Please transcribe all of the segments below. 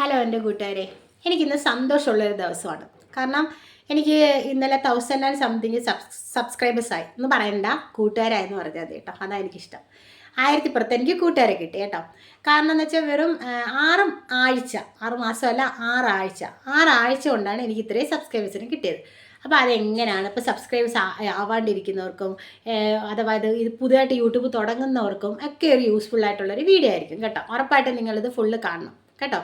Hello എന്റെ കൂട്ടുകാരെ. എനിക്കിന്ന് സന്തോഷമുള്ളൊരു ദിവസമാണ്. കാരണം എനിക്ക് ഇന്നലെ തൗസൻഡ് ആൻഡ് സംതിങ് സബ്സ്ക്രൈബേഴ്സ് ആയി. എന്ന് പറയണ്ട. കൂട്ടുകാരായെന്ന് പറഞ്ഞാൽ മതി കേട്ടോ. അതാണ് എനിക്കിഷ്ടം. ആയിരത്തി പുറത്ത് എനിക്ക് കൂട്ടുകാരെ കിട്ടി കേട്ടോ. കാരണം എന്ന് വെച്ചാൽ വെറും ആറ് ആഴ്ച ആറ് മാസമല്ല ആറാഴ്ച. ആറാഴ്ച കൊണ്ടാണ് എനിക്ക് ഇത്രയും സബ്സ്ക്രൈബേഴ്സിന് കിട്ടിയത്. അപ്പോൾ അതെങ്ങനെയാണ്? ഇപ്പോൾ സബ്സ്ക്രൈബേഴ്സ് ആവാണ്ടിരിക്കുന്നവർക്കും അഥവാ ഇത് ഇത് പുതുതായിട്ട് യൂട്യൂബ് തുടങ്ങുന്നവർക്കും ഒക്കെ ഒരു യൂസ്ഫുൾ ആയിട്ടുള്ളൊരു വീഡിയോ ആയിരിക്കും കേട്ടോ. ഉറപ്പായിട്ടും നിങ്ങളിത് ഫുള്ള് കാണണം. കേട്ടോ?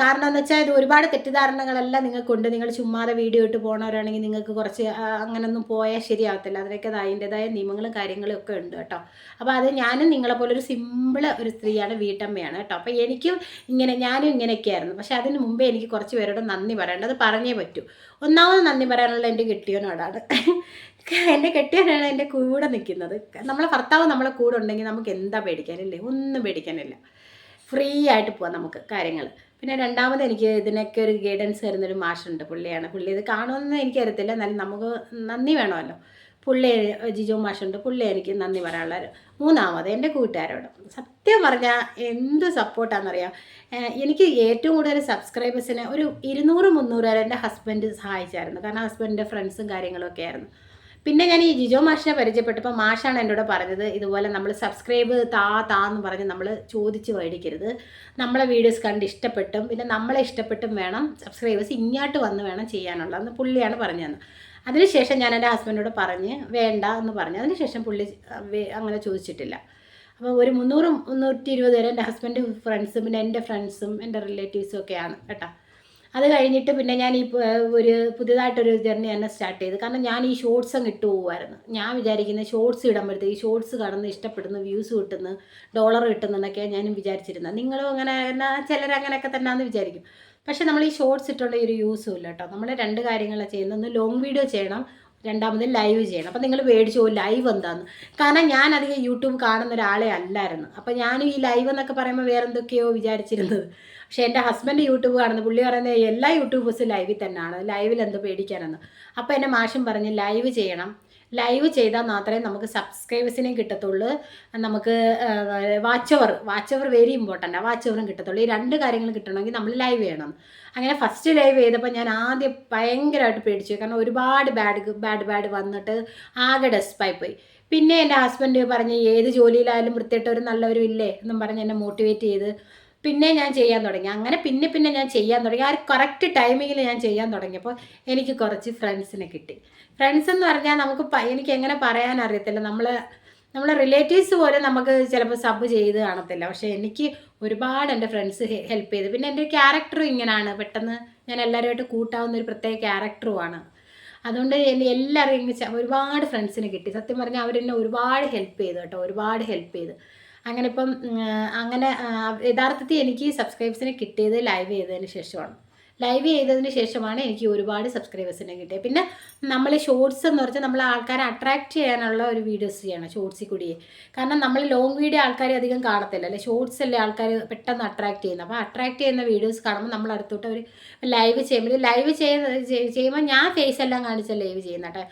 കാരണം എന്ന് വെച്ചാൽ ഇത് ഒരുപാട് തെറ്റിദ്ധാരണകളെല്ലാം നിങ്ങൾക്കുണ്ട്. നിങ്ങൾ ചുമ്മാതെ വീഡിയോ ഇട്ട് പോണവരാണെങ്കിൽ നിങ്ങൾക്ക് കുറച്ച് അങ്ങനൊന്നും പോയാൽ ശരിയാവത്തില്ല. അതിനൊക്കെ അതിന്റെതായ നിയമങ്ങളും കാര്യങ്ങളും ഒക്കെ ഉണ്ട് കേട്ടോ. അപ്പോൾ അത് ഞാനും നിങ്ങളെ പോലെ ഒരു സിമ്പിൾ ഒരു സ്ത്രീയാണ് വീട്ടമ്മയാണ് കേട്ടോ. അപ്പോൾ എനിക്കും ഇങ്ങനെ ഞാനും ഇങ്ങനെയൊക്കെയായിരുന്നു പക്ഷേ അതിന് മുമ്പേ എനിക്ക് കുറച്ച് പേരോട് നന്ദി പറയേണ്ടത് പറഞ്ഞേ പറ്റൂ. ഒന്നാമത് നന്ദി പറയാനുള്ള എന്റെ കെട്ടിയവനോടാണ് എന്റെ കെട്ടിയവനാണ് എന്റെ കൂടെ നിൽക്കുന്നത്. നമ്മളെ ഭർത്താവ് നമ്മളെ കൂടെ ഉണ്ടെങ്കിൽ നമുക്ക് എന്താ പേടിക്കാനില്ലേ? ഒന്നും പേടിക്കാനില്ല. ഫ്രീ ആയിട്ട് പോവാം നമുക്ക് കാര്യങ്ങൾ. പിന്നെ രണ്ടാമത് എനിക്ക് ഇതിനൊക്കെ ഒരു ഗൈഡൻസ് തരുന്നൊരു മാഷുണ്ട് പുള്ളിയാണ്. പുള്ളി ഇത് കാണുമെന്ന് എനിക്കറിയത്തില്ല. എന്നാലും നമുക്ക് നന്ദി വേണമല്ലോ. പുള്ളി ജിജോ മാഷുണ്ട്. പുള്ളി എനിക്ക് നന്ദി പറയാനുള്ള മൂന്നാമത് എന്റെ കൂട്ടുകാരോട്. സത്യം പറഞ്ഞാൽ എന്ത് സപ്പോർട്ടാണെന്നറിയാം എനിക്ക് ഏറ്റവും കൂടുതൽ സബ്സ്ക്രൈബേഴ്സിനെ ഒരു ഇരുന്നൂറ് മുന്നൂറ് വരെ എന്റെ ഹസ്ബൻഡ് സഹായിച്ചായിരുന്നു. കാരണം ഹസ്ബൻഡിന്റെ ഫ്രണ്ട്സും കാര്യങ്ങളൊക്കെ ആയിരുന്നു. പിന്നെ ഞാൻ ഈ ജിജോ മാഷിനെ പരിചയപ്പെട്ടപ്പോൾ മാഷാണ് എന്നോട് പറഞ്ഞത് ഇതുപോലെ നമ്മൾ സബ്സ്ക്രൈബ് താ താ എന്ന് പറഞ്ഞ് നമ്മൾ ചോദിച്ച് മേടിക്കരുത്. നമ്മളെ വീഡിയോസ് കണ്ട് ഇഷ്ടപ്പെട്ടും പിന്നെ നമ്മളെ ഇഷ്ടപ്പെട്ടും വേണം സബ്സ്ക്രൈബേഴ്സ് ഇങ്ങോട്ട് വന്ന് വേണം ചെയ്യാനുള്ളതെന്ന് പുള്ളിയാണ് പറഞ്ഞു തന്നത്. അതിനുശേഷം ഞാൻ എന്റെ ഹസ്ബൻഡിനോട് പറഞ്ഞ് വേണ്ട എന്ന് പറഞ്ഞു അതിനുശേഷം പുള്ളി അങ്ങനെ ചോദിച്ചിട്ടില്ല. അപ്പോൾ ഒരു മുന്നൂറ് മുന്നൂറ്റി ഇരുപത് വരെ എന്റെ ഹസ്ബൻഡ് ഫ്രണ്ട്സും പിന്നെ എന്റെ ഫ്രണ്ട്സും എന്റെ റിലേറ്റീവ്സും ഒക്കെയാണ് കേട്ടോ. അത് കഴിഞ്ഞിട്ട് പിന്നെ ഞാൻ ഈ ഒരു പുതിയതായിട്ടൊരു ജേർണി തന്നെ സ്റ്റാർട്ട് ചെയ്തു. കാരണം ഞാൻ ഈ ഷോർട്സ് അങ്ങ് ഇട്ട് പോകുമായിരുന്നു ഞാൻ വിചാരിക്കുന്നത് ഷോർട്സ് ഇടുമ്പോഴത്തേക്ക് ഈ ഷോർട്സ് കടന്ന് ഇഷ്ടപ്പെടുന്നു വ്യൂസ് കിട്ടുന്നു ഡോളർ കിട്ടുന്നതെന്നൊക്കെയാണ് ഞാനും വിചാരിച്ചിരുന്നത്. നിങ്ങളും അങ്ങനെ എന്നാ അങ്ങനെയൊക്കെ തന്നെയാണെന്ന് വിചാരിക്കും. പക്ഷേ നമ്മൾ ഈ ഷോർട്സ് ഇട്ടുള്ള ഒരു യൂസും ഇല്ല കേട്ടോ നമ്മൾ രണ്ട് കാര്യങ്ങളാണ് ചെയ്യുന്നത്. ഒന്ന് ലോങ് വീഡിയോ ചെയ്യണം. രണ്ടാമത് ലൈവ് ചെയ്യണം. അപ്പം നിങ്ങൾ മേടിച്ചു ലൈവ് എന്താന്ന്? കാരണം ഞാൻ അധികം യൂട്യൂബ് കാണുന്ന ഒരാളെ അല്ലായിരുന്നു. അപ്പം ഞാനും ഈ ലൈവ് എന്നൊക്കെ പറയുമ്പോൾ വേറെ എന്തൊക്കെയോ വിചാരിച്ചിരുന്നത്. പക്ഷേ എന്റെ ഹസ്ബൻഡ് യൂട്യൂബ് കാണുന്നത് പുള്ളി പറയുന്നത് എല്ലാ യൂട്യൂബേഴ്സും ലൈവിൽ തന്നെയാണ് ലൈവിൽ എന്ത് പേടിക്കാനെന്ന്. അപ്പോൾ എന്റെ മാഷും പറഞ്ഞ് ലൈവ് ചെയ്യണം. ലൈവ് ചെയ്താൽ മാത്രമേ നമുക്ക് സബ്സ്ക്രൈബേഴ്സിനെയും കിട്ടത്തുള്ളൂ. നമുക്ക് watch over watch over very important watch ഓവറും കിട്ടത്തുള്ളൂ. ഈ രണ്ട് കാര്യങ്ങളും കിട്ടണമെങ്കിൽ നമ്മൾ ലൈവ് ചെയ്യണം. അങ്ങനെ ഫസ്റ്റ് ലൈവ് ചെയ്തപ്പോൾ ഞാൻ ആദ്യം ഭയങ്കരമായിട്ട് പേടിച്ചു. കാരണം ഒരുപാട് ബാഡ് ബാഡ് ബാഡ് വന്നിട്ട് ആകെ ഡെസ്പായി പോയി പിന്നെ എന്റെ ഹസ്ബൻഡ് പറഞ്ഞ് ഏത് ജോലിയിലായാലും വൃത്തിയിട്ടവരും നല്ലവരും ഇല്ലേ എന്നും പറഞ്ഞ് എന്നെ മോട്ടിവേറ്റ് ചെയ്ത്. പിന്നെ ഞാൻ ചെയ്യാൻ തുടങ്ങി. അങ്ങനെ പിന്നെ പിന്നെ ഞാൻ ചെയ്യാൻ തുടങ്ങി. ആ കറക്റ്റ് ടൈമിങ്ങിൽ ഞാൻ ചെയ്യാൻ തുടങ്ങിയപ്പോൾ എനിക്ക് കുറച്ച് ഫ്രണ്ട്സിനെ കിട്ടി. ഫ്രണ്ട്സ് എന്ന് പറഞ്ഞാൽ നമുക്ക് എനിക്ക് എങ്ങനെ പറയാൻ അറിയത്തില്ല. നമ്മൾ നമ്മളെ റിലേറ്റീവ്സ് പോലെ നമുക്ക് ചിലപ്പോൾ സബ് ചെയ്ത് കാണത്തില്ല. പക്ഷേ എനിക്ക് ഒരുപാട് എന്റെ ഫ്രണ്ട്സ് ഹെൽപ്പ് ചെയ്ത്. പിന്നെ എന്റെ ക്യാരക്ടറും ഇങ്ങനെയാണ് പെട്ടെന്ന് ഞാൻ എല്ലാവരുമായിട്ട് കൂട്ടാവുന്ന ഒരു പ്രത്യേക ക്യാരക്ടറുമാണ് അതുകൊണ്ട് എല്ലാവരും ഒരുപാട് ഫ്രണ്ട്സിന് കിട്ടി. സത്യം പറഞ്ഞാൽ അവരെന്നെ ഒരുപാട് ഹെൽപ്പ് ചെയ്തു കേട്ടോ. ഒരുപാട് ഹെൽപ്പ് ചെയ്ത്. അങ്ങനെ ഇപ്പം അങ്ങനെ യഥാർത്ഥത്തിൽ എനിക്ക് സബ്സ്ക്രൈബ്സിനെ കിട്ടിയത് ലൈവ് ചെയ്തതിന് ശേഷമാണ്. ലൈവ് ചെയ്തതിന് ശേഷമാണ് എനിക്ക് ഒരുപാട് സബ്സ്ക്രൈബേഴ്സിനെ കിട്ടിയത്. പിന്നെ നമ്മൾ ഷോർട്സ് എന്ന് പറഞ്ഞാൽ നമ്മൾ ആൾക്കാരെ അട്രാക്റ്റ് ചെയ്യാനുള്ള ഒരു വീഡിയോസ് ചെയ്യണം ഷോർട്സിൽ കൂടിയേ കാരണം നമ്മൾ ലോങ് വീഡിയോ ആൾക്കാർ അധികം കാണത്തില്ല. അല്ലെ? ഷോർട്സ് അല്ലേ ആൾക്കാർ പെട്ടെന്ന് അട്രാക്റ്റ് ചെയ്യുന്നത്. അപ്പോൾ അട്രാക്റ്റ് ചെയ്യുന്ന വീഡിയോസ് കാണുമ്പോൾ നമ്മൾ അടുത്തോട്ട് ഒരു ലൈവ് ചെയ്യുമ്പോൾ ലൈവ് ചെയ്യുന്ന ചെയ്യുമ്പോൾ ഞാൻ ഫേസ് എല്ലാം കാണിച്ച ലൈവ് ചെയ്യുന്ന കേട്ടോ.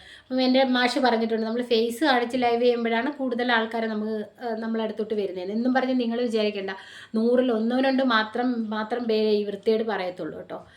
എന്റെ മാഷ് പറഞ്ഞിട്ടുണ്ട് നമ്മൾ ഫേസ് കാണിച്ച് ലൈവ് ചെയ്യുമ്പോഴാണ് കൂടുതൽ ആൾക്കാരെ നമുക്ക് നമ്മളടുത്തോട്ട് വരുന്നത് എന്നും പറഞ്ഞ് നിങ്ങൾ വിചാരിക്കേണ്ട. നൂറിൽ ഒന്നോ രണ്ടോ മാത്രം മാത്രം പേരെ ഈ വൃത്തിയോട് പറയത്തുള്ളൂ കേട്ടോ.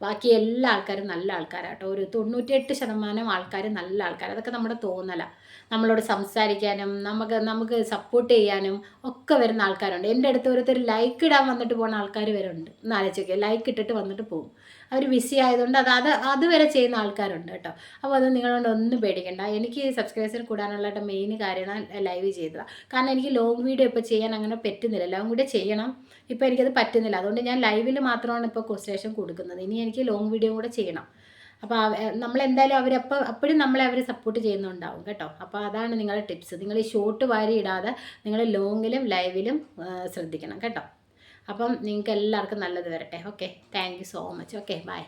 ബാക്കി എല്ലാ ആൾക്കാരും നല്ല ആൾക്കാരാണ് കേട്ടോ ഒരു തൊണ്ണൂറ്റിയെട്ട് ശതമാനം ആൾക്കാർ നല്ല ആൾക്കാർ അതൊക്കെ നമ്മുടെ തോന്നല. നമ്മളോട് സംസാരിക്കാനും നമുക്ക് നമുക്ക് സപ്പോർട്ട് ചെയ്യാനും ഒക്കെ വരുന്ന ആൾക്കാരുണ്ട്. എന്റെ അടുത്ത് ഓരോരുത്തർ ലൈക്ക് ഇടാൻ വന്നിട്ട് പോകുന്ന ആൾക്കാർ വരെ ഉണ്ട്. ഒന്ന് ആലോചിക്കുക ലൈക്ക് ഇട്ടിട്ട് വന്നിട്ട് പോകും. അവർ ബിസി ആയതുകൊണ്ട് അത് അത് അതുവരെ ചെയ്യുന്ന ആൾക്കാരുണ്ട് കേട്ടോ. അപ്പോൾ അത് നിങ്ങളോട് ഒന്നും പേടിക്കണ്ട. എനിക്ക് സബ്സ്ക്രൈബേഴ്സിന് കൂടാനുള്ള മെയിൻ കാര്യമാണ് ലൈവ് ചെയ്തത്. കാരണം എനിക്ക് ലോങ് വീഡിയോ ഇപ്പോൾ ചെയ്യാൻ അങ്ങനെ പറ്റുന്നില്ല. ലോങ് വീഡിയോ ചെയ്യണം. ഇപ്പോൾ എനിക്കത് പറ്റുന്നില്ല. അതുകൊണ്ട് ഞാൻ ലൈവിൽ മാത്രമാണ് ഇപ്പോൾ ക്വസ്റ്റേഷൻ കൊടുക്കുന്നത്. ഇനി എനിക്ക് ലോങ് വീഡിയോ കൂടെ ചെയ്യണം. അപ്പോൾ നമ്മളെന്തായാലും അവരപ്പോൾ അപ്പോഴും നമ്മളെ അവർ സപ്പോർട്ട് ചെയ്യുന്നുണ്ടാവും കേട്ടോ. അപ്പോൾ അതാണ് നിങ്ങളുടെ ടിപ്സ് നിങ്ങൾ ഈ ഷോർട്ട് വാരി ഇടാതെ നിങ്ങൾ ലോങ്ങിലും ലൈവിലും ശ്രദ്ധിക്കണം കേട്ടോ. അപ്പം നിങ്ങൾക്ക് എല്ലാവർക്കും നല്ലത് വരട്ടെ. Okay thank you so much okay bye